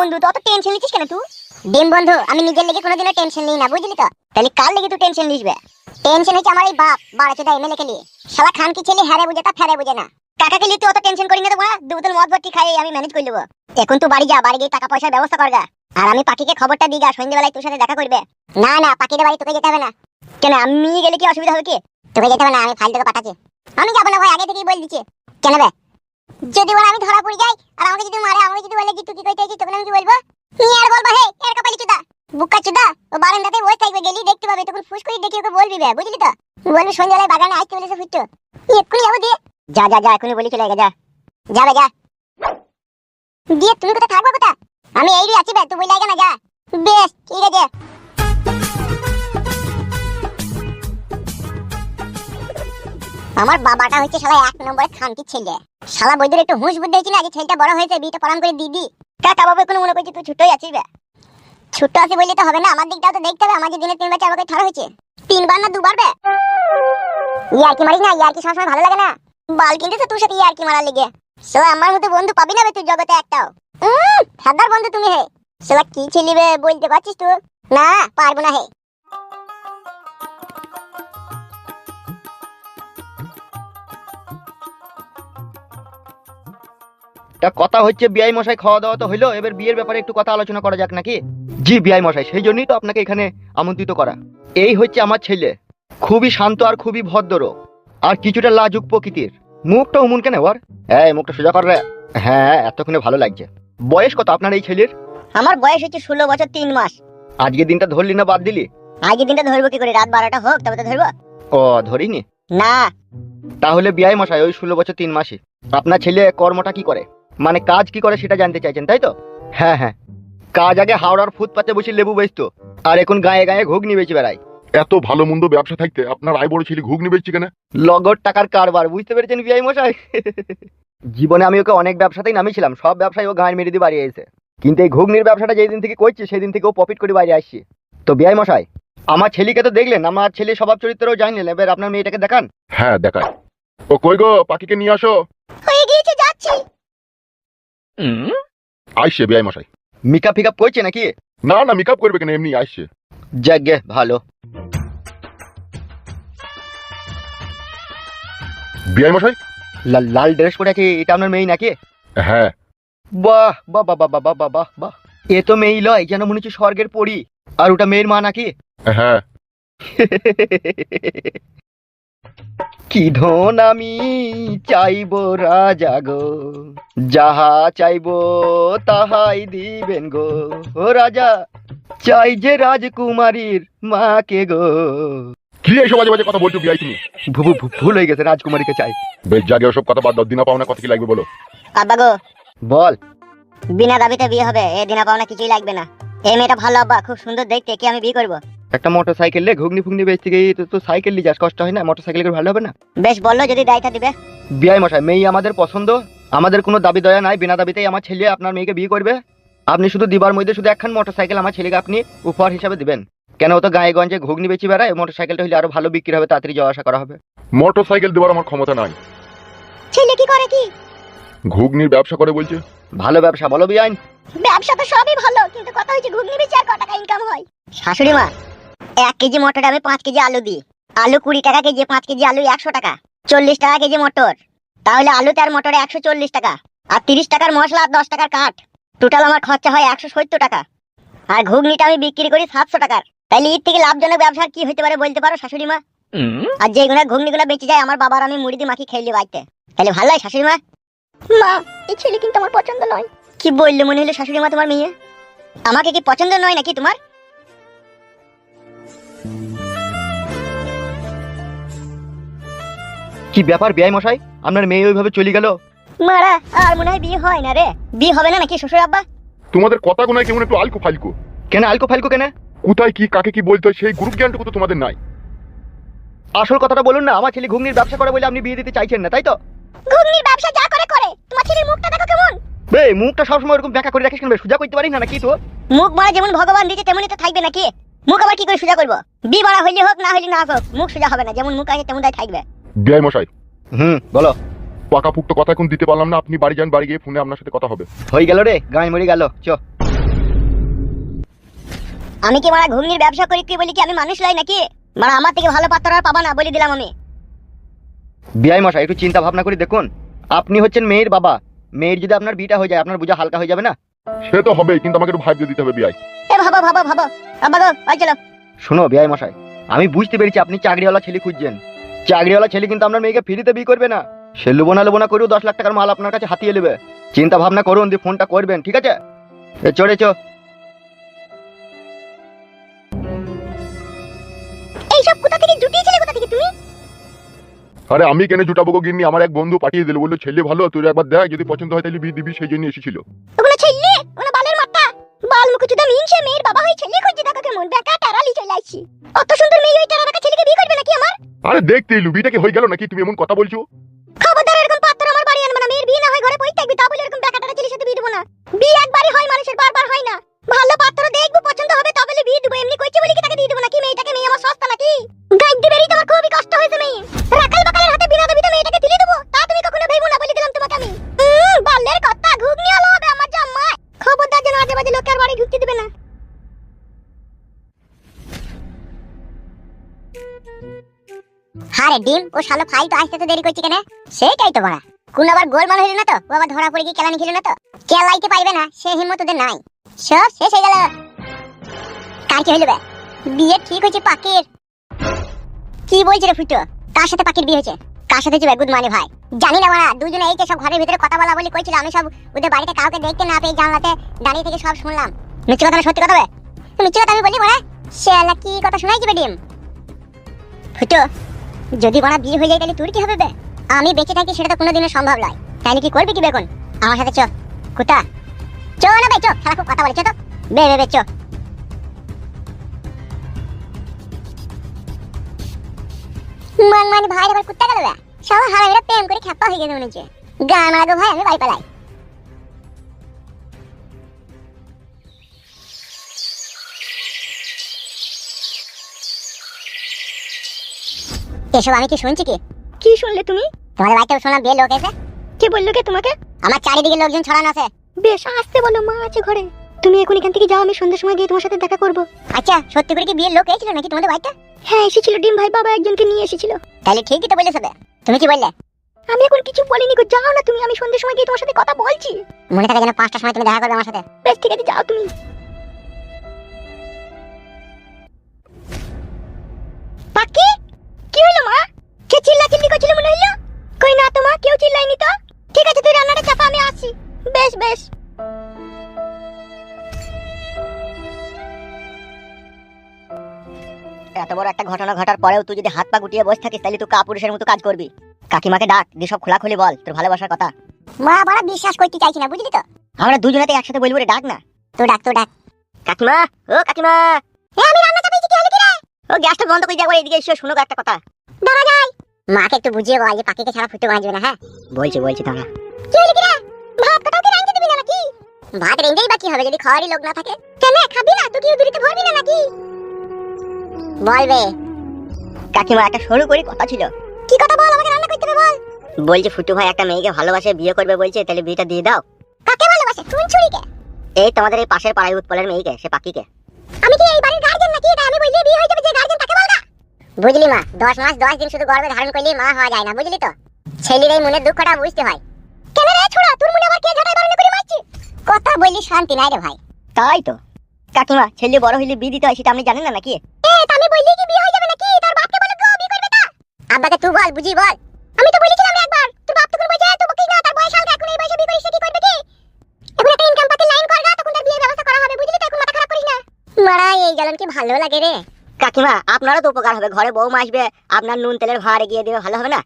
বন্ধু তো অত টেনশন নিচ্ছিস কেন তুই? ডিম বন্ধু, আমি নিজের লেগে কোনোদিনও টেনশন নিই না, বুঝলি তো? তাহলে কার লেগে তুই টেনশন নিসবে টেনশন হচ্ছে আমার এই বাপ বাড়াচ্ছে তাই এমএলএ খেলি শালা খান কি ছেলে হ্যারে বুঝে তা ফেরে বুঝে না। কাকাকে লিয়ে তুই অত টেনশন করি না তো বড়া দু বোতল মদ ভর্তি খাই আমি ম্যানেজ করে নেব। এখন তুই বাড়ি যা, বাড়ি গিয়ে টাকা পয়সার ব্যবস্থা করগা আর আমি পাখিকে খবরটা দিগা সন্ধ্যেবেলায় তোর সাথে দেখা করবে। না না, পাখিদের বাড়ি তোকে যেতে হবে না। কেন, আমি গেলে কি অসুবিধা হবে কি? তোকে যেতে হবে না, আমি ফাইল তোকে পাঠাচ্ছি। আমি যাব না ভাই, আগে থেকেই বলে দিচ্ছি। কেন বে? যদি ওরা আমি ধরা পড়ে যাই, আর আমাকে যদি মারে, আমাকে যদি বলে যে তুই কি কইতে আছিস তখন আমি কি বলব? নি আর বলবা, হে, এর কপালি চুদা বুকা চুদা, ও বারান্দাতে বসে থাকবে, গেলি দেখতে পাবে, তখন ফুস করে দেখি ওকে বলবি বে বুঝলি তো? বলবি সন্ধ্যাবেলায় বাগানে আসতে বলেছে ফুটতো এক্ষুনি যাব দিয়ে। যা যা যা এখনই বলি চলে যা। যাবে, যা। দিয়ে, তুমি কোথায় থাকব কোথা আমি এই আছি বে তুই বলে না, যা। বেশ, ঠিক আছে। আমার বাবাটা হচ্ছে শালা এক নম্বরের খানকি ছেলে। শালা বৈদ্যের একটু হুঁশ বুদ্ধি হয়েছিল, আজ ছেলেটা বড় হয়েছে, বিয়েটা পালন করে দিদি কাকা বাবু কোনো মনে করছি তুই ছোটই আছিস বে। ছোট আছি বললে তো হবে না, আমার দিকটাও তো দেখতে হবে, আমার যে দিনে তিনবার চার বারে ছাড়া হয়েছে। তিনবার না দুবার বে? ইয়ার্কি মারিস না, ইয়ার্কি সবসময় ভালো লাগে না। বাল কিনতেছে তোর সাথে ইয়ার্কি মারার লেগে। শালা আমার মতো বন্ধু পাবি না বে তুই জগতে একটাও? ফেদার বন্ধু তুমি হে। শালা কি ছেলে বে বলতে পারছিস তুই? না, পারব না হে। তা কথা হচ্ছে বিআই মশাই খাওয়া দাওয়া তো হইল এবার বিয়ের ব্যাপারে একটু কথা আলোচনা করা যাক নাকি? জি বিআই মশাই সেই জন্যই তো আপনাকে এখানে আমন্ত্রিত করা। এই হচ্ছে আমার ছেলে খুবই শান্ত আর খুবই ভদ্র আর কিছুটা লাজুক প্রকৃতির। মুখটা উমুন কেন ওর? হ্যাঁ মুখটা সোজা কর রে। হ্যাঁ এতক্ষণে ভালো লাগছে। বয়স কত আপনার এই ছেলের? আমার বয়স হচ্ছে ষোলো বছর তিন মাস। আজকে দিনটা ধরলি না বাদ দিলি? আগে দিনটা ধরবো কি করে? রাত বারোটা হোক তবে তো ধরবো। ও ধরিনি? না। তাহলে বিআই মশাই ওই ষোলো বছর তিন মাসে আপনার ছেলে কর্মটা কি করে? মানে কাজ কি করে সেটা জানতে চাইছেন তাই তো? হ্যাঁ হ্যাঁ। কাজ আগে হাওড়ার ফুটপাতে বসে লেবু বেচতো আর এখন গায়ে গায়ে ঘুগনি বেচে বেড়ায়। এত ভালো মন্দ ব্যবসা থাকতে আপনার আয় বড় ছেলে ঘুগনি বেচছে কেন? লগর টাকার কারবার বুঝতে পেরেছেন বিআই মশাই? জীবনে আমি ওকে অনেক ব্যবসাতেই নামিয়েছিলাম সব ব্যবসায় ও গান মেরে দিয়ে বাড়ি এসে কিন্তু এই ঘুগনির ব্যবসাটা যেই দিন থেকে করছে সেই দিন থেকে ও প্রফিট করে বাইরে আসছে। তো বিআই মশাই আমার ছেলেকে তো দেখলেন আমার ছেলে স্বভাব চরিত্রও জানলেন এবার আপনার মেয়েটাকে দেখান। হ্যাঁ দেখায় ও কই গো পাখিকে নিয়ে আসো। হয়ে গিয়েছে যাচ্ছি। আইসে বিআই মশাই। মিকা ফিকা করছে নাকি? না না মেকআপ করবে কেন? এমনি আইসে। যাগে ভালো। বিআই মশাই? লাল লাল ড্রেস পরে আছে এটা আপনার মেয়ে নাকি? হ্যাঁ। বাহ বাহ বাহ বাহ বাহ বাহ বাহ বাহ বাহ। এ তো মেয়েই লয় যেন মনে হচ্ছে স্বর্গের পরি। আর ওটা মেয়ের মা নাকি? হ্যাঁ। কি ধন আমি চাইব রাজা গো? যাহা চাইব তাহাই দিবেন গো। ও রাজা চাই যে রাজকুমারীর মাকে গো। কি এইসব বাজে বাজে কথা বলছো বিআই তুমি? ভু- ভুল হয়ে গেছে রাজকুমারীকে চাই। বেশ জাগে ওসব কথা বাদ দাও দিনা পাওনা কথা কি লাগবে বলো? আব্বা গো। বল। বিনা দাবিতে বিয়ে হবে এ দিনা পাওনা কিছুই লাগবে না। এই মেয়েটা ভালো আব্বা খুব সুন্দর দেখতে কি আমি বিয়ে করব? একটা মোটর সাইকেল লে ঘুগনি ফুগনি বেচতে গিয়ে তো তো সাইকেল নিয়ে যাস কষ্ট হয় না? মোটর সাইকেল করে ভালো হবে না? বেশ বলল যদি দায়িত্ব দিবে। বিয়াই মশাই মেয়ে আমাদের পছন্দ। আমাদের কোনো দাবি দয়া নাই বিনা দাবিতেই আমার ছেলে আপনার মেয়েকে বিয়ে করবে। আপনি শুধু দিবার মধ্যে শুধু একখান মোটর সাইকেল আমার ছেলেকে আপনি উপহার হিসাবে দিবেন। কেন ও তো গায়ে গঞ্জে ঘুগনি বেচি বেড়ায় মোটর সাইকেলটা হলে আরও ভালো বিক্রি হবে তাড়াতাড়ি যাওয়া আসা করা হবে। মোটর সাইকেল দেওয়ার আমার ক্ষমতা নাই। ছেলে কি করে কি? ঘুগনির ব্যবসা করে বলছে। ভালো ব্যবসা বলো বিয়াইন ব্যবসা তো সবই ভালো কিন্তু কথা হচ্ছে ঘুগনি বেচে আর ক টাকা ইনকাম হয়? শাশুড়ি মা এক কেজি মটর আমি পাঁচ কেজি আলু দিই। আলু কুড়ি টাকা কেজি পাঁচ কেজি আলু একশো টাকা। চল্লিশ টাকা কেজি মটর। তাহলে আলুতে আর মটরে একশো চল্লিশ টাকা। আর তিরিশ টাকার মশলা আর দশ টাকার কাঠ। টোটাল আমার খরচা হয় একশো সত্তর টাকা। আর ঘুগনিটা আমি বিক্রি করি সাতশো টাকার। তাইলে এর থেকে লাভজনক ব্যবসা আর কি হতে পারে বলতে পারো শাশুড়ি মা? আর যেগুলো ঘুগনিগুলো বেঁচে যায় আমার বাবার আমি মুড়ি দিয়ে মাখি খেয়ে বাড়িতে। তাহলে ভালো হয় শাশুড়ি মা? মা এই ছেলে কিন্তু আমার পছন্দ নয়। কি বললে মনে হলো শাশুড়ি মা তোমার মেয়ে? আমাকে কি পছন্দ নয় নাকি তোমার? কি ব্যাপার বিয়াই মশাই? আপনার মেয়ে ওইভাবে চলে গেল? মারা আর মনে হয় বিয়ে হয় না রে। বিয়ে হবে না নাকি শ্বশুর আব্বা? তোমাদের কথা গোনায় কেমন একটু আলকো ফালকো? কেন আলকো ফালকো কেন? কোথায় কি কাকে কি বলতে হয় সেই গ্রুপ জ্ঞানটুকু তো তোমাদের নাই। আসল কথাটা বলুন না আমার ছেলে ঘুগনির ব্যবসা করে বলে আপনি বিয়ে দিতে চাইছেন না তাই তো? ঘুগনির ব্যবসা যা করে করে। তোমার ছেলের মুখটা দেখো কেমন? বে মুখটা সবসময় এরকম ব্যাখ্যা করে রাখিস কেন বে? সোজা করতে পারিস না নাকি তো? মুখ মারা যেমন ভগবান দিয়েছে তেমনই তো থাকবে নাকি? মুখ আবার কি করে সোজা করব? বি হইলে হোক না হইলে না হোক মুখ সোজা হবে না যেমন মুখ আছে তেমন থাকবে। বিআই মশাই। হুম। বলো পাকা পুক্ত কথা এখন দিতে পারলাম না আপনি বাড়ি যান বাড়ি গিয়ে ফোনে আপনার সাথে কথা হবে। হয়ে গেল রে গায়ে মরে গেল চ। আমি কি মারা ঘুগনির ব্যবসা করি কি বলি কি আমি মানুষ লাই নাকি? মারা আমার থেকে ভালো পাত্র আর পাবা না বলে দিলাম আমি। বিআই মশাই একটু চিন্তা ভাবনা করে দেখুন। আপনি হচ্ছেন মেয়ের বাবা। মেয়ের যদি আপনার বিটা হয়ে যায় আপনার বোঝা হালকা হয়ে যাবে না? সে তো হবেই কিন্তু আমাকে একটু ভাবতে দিতে হবে বিআই। এ ভাবো ভাবো ভাবো। গো চলো। শোনো বিআই মশাই আমি বুঝতে পেরেছি আপনি চাকরিওয়ালা ছেলে খুঁজছেন। চাকরিওয়ালা ছেলে কিন্তু আপনার মেয়েকে ফ্রিতে বিয়ে করবে না। সে লোবনা লোবনা করেও দশ লাখ টাকার মাল আপনার কাছে হাতিয়ে নেবে। চিন্তা ভাবনা করুন দিয়ে ফোনটা করবেন ঠিক আছে? এ চড়ে চো। এইসব কোথা থেকে জুটিয়েছিলে কোথা থেকে তুমি? আরে আমি কেন জুটাবো গো গিন্নি? আমার এক বন্ধু পাঠিয়ে দিল বলল ছেলে ভালো তুই একবার দেখ যদি পছন্দ হয় তাহলে বিয়ে দিবি সেই জন্য এসেছিল। ওগুলো ছেলে ওগুলো বালের মাথা। বাল মুখ চুদা মিনছে মেয়ের বাবা হয়ে ছেলে খুঁজছে মন বেকা টারালি চলে আসছি। অত সুন্দর মেয়ে ওই তারা ছেলেকে বিয়ে করবে নাকি আমার? আরে দেখতে লুবিটাকে হয়ে গেল নাকি? তুমি এমন কথা বলছো? খবরদার এরকম পাত্র আমার বাড়ি আনবে না মেয়ের বিয়ে না হয় ঘরে পড়ে থাকবি হারে ডিম, ও শালো ফাইল তো আসতে তো দেরি করছি কেন? সেটাই তো বড়া কোন আবার গোল গোলমাল হইল না তো? ও আবার ধরা পড়ে গিয়ে কেলানি খেলো না তো? কেলাইতে পারবে না, সে হিম্মত ওদের নাই। সব শেষ হয়ে গেল। কার কি হইল বে? বিয়ে ঠিক হয়েছে পাকির। কি বলছে রে ফুটো? কার সাথে পাকির বিয়ে হয়েছে? কার সাথে হয়েছে গুড মানে ভাই। জানি না মারা দুজনে এই যে সব ঘরের ভিতরে কথা বলা বলি কইছিল, আমি সব ওদের বাড়িতে কাউকে দেখতে না পেয়ে জানলাতে দাঁড়িয়ে থেকে সব শুনলাম। মিথ্যে কথা সত্যি কথা বে? মিথ্যে কথা আমি বলি মারা শালা কি কথা শোনাই যাবে ডিম? ফুটো যদি বড়া বিয়ে হয়ে যায় তাহলে তোর কি হবে বে? আমি বেঁচে থাকি সেটা তো কোনোদিনও সম্ভব নয়। তাহলে কি করবি কি বেগুন? আমার সাথে চ। কুতা চ না বে, চ। খেলা খুব কথা বলে তো। বে বে বে, চ। মান মানে ভাই আবার কুত্তা গেল বে? সবাই হারা মেরা প্রেম করে খেপা হয়ে গেছে মনে হচ্ছে। গান লাগো ভাই, আমি বাড়ি পালাই। এসব আমি কি শুনছি কি? কি শুনলে তুমি? তোমাদের বাড়িতে শুনলাম বিয়ে লোক এসে? কে বলল কে তোমাকে? আমার চারিদিকে লোকজন ছড়ানো আছে। বেশ আসতে বলো মা আছে ঘরে। তুমি এখন এখান থেকে যাও আমি সন্ধ্যার সময় গিয়ে তোমার সাথে দেখা করব। আচ্ছা সত্যি করে কি বিয়ের লোক এসেছিল নাকি তোমাদের বাড়িতে? হ্যাঁ এসেছিল ডিম ভাই বাবা একজনকে নিয়ে এসেছিল। তাহলে ঠিকই তো বলে সবে তুমি কি বললে? আমি এখন কিছু বলিনি গো যাও না তুমি আমি সন্ধ্যার সময় গিয়ে তোমার সাথে কথা বলছি। মনে থাকে যেন পাঁচটার সময় তুমি দেখা করবে আমার সাথে। বেশ ঠিক আছে যাও তুমি। পাকি কি হলো মা? কে চিল্লা চিল্লি করছিল মনে হইল? কই না তো মা কেউ চিল্লাইনি তো? ঠিক আছে তুই রান্নাটা চাপা আমি আসি। বেশ বেশ। এত বড় একটা ঘটনা ঘটার পরেও তুই যদি হাত পা গুটিয়ে বসে থাকিস তাহলে তুই কাপুরুষের মতো কাজ করবি। কাকিমাকে ডাক দিয়ে সব খোলাখুলি বল তোর ভালোবাসার কথা। মা বড় বিশ্বাস করতে চাইছি না বুঝলি তো? আমরা দুজনেতে একসাথে বলব রে ডাক না। তো ডাক তো ডাক। কাকিমা ও কাকিমা এ আমি রান্না চাপাইছি কি হলো কি রে ও গ্যাসটা বন্ধ করে এদিকে এসে, শোনো একটা কথা। যাই মাকে একটু বুঝিয়ে বল যে পাখিকে ছাড়া ফুটে বাঁচবে না হ্যাঁ? বলছি বলছি কি ভাত কি দিবি না নাকি? ভাত রেঁধেই বা কি হবে যদি খাওয়ারই লোক না থাকে? কেন খাবি না? তুই কি উদুরিতে ভরবি না নাকি? বলবে কাকিমা, একটা সরু করে কথা ছিল। কি কথা বল? আমাকে রান্না করতে বল। বলছে, ফুটু ভাই একটা মেয়েকে ভালোবাসে, বিয়ে করবে বলছে, তাহলে বিয়েটা দিয়ে দাও। কাকে ভালোবাসে? তুই ছুরিকে? এই তোমাদের এই পাশের পাড়ায় উৎপলের মেয়েকে, সে পাকিকে আমি কি এই বাড়ির গার্জেন নাকি? এটা আমি বললে বিয়ে হয়ে যাবে যে গার্জেন তাকে বল না বুঝলি মা দশ মাস দশ দিন শুধু গর্ভে ধারণ করলে মা হওয়া যায় না বুঝলি তো? ছেলের এই মনের দুঃখটা বুঝতে হয়। কেন রে ছোড়া তোর মনে আবার কে ঝাঁটাই বারণ করে মারছি? কথা বলি শান্তি নাই রে ভাই। তাই তো। কাকিমা ছেলে বড় হইলে বিয়ে দিতে হয় সেটা আপনি জানেন না নাকি? এ আমি বললি কি বিয়ে হয়ে যাবে নাকি? তোর বাপকে বলে গো বিয়ে করবে তা? আব্বাকে তুই বল বুঝি বল। আমি তো বলেছিলাম একবার তোর বাপ তখন বলছে তুই বকিস না তার বয়স হালকা এখন এই বয়সে বিয়ে করিস কি করবে কি এখন একটা ইনকাম পাতি লাইন কর গা তখন তার বিয়ের ব্যবস্থা করা হবে বুঝলি তো এখন মাথা খারাপ করিস না এই জ্বালান কি ভালো লাগে রে? কাকিমা, আপনারও তো উপকার হবে। ঘরে বউ আসবে, আপনার নুন তেলের ভাঁড় এগিয়ে দিবে, ভালো হবে না?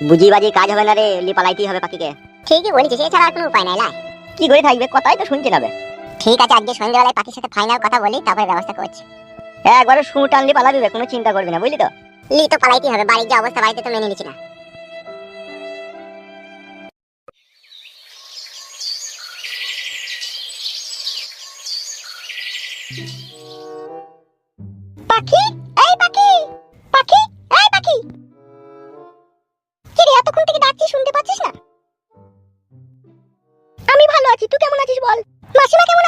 ছি ছি বুঝি বাজি কাজ হবে না রে লি পালাইতেই হবে পাখিকে। ঠিকই বলেছিস এছাড়া আর কোনো উপায় নাই লাই। কি করে থাকবে? কথাই তো শুনছে না বে ঠিক আছে আজকে সন্ধ্যাবেলায় পাখির সাথে ফাইনাল কথা বলি তারপরে ব্যবস্থা করছি। একবারে শু টানলি পালাবি বে, কোনো চিন্তা করবি না বুঝলি তো? লি তো পালাইতে হবে বাড়ির যে অবস্থা বাড়িতে তো মেনে নিচ্ছি না। পাখি? শুনতে পাচ্ছিস না? আমি ভালো আছি তুই কেমন আছিস বল? মাসিমা কেমন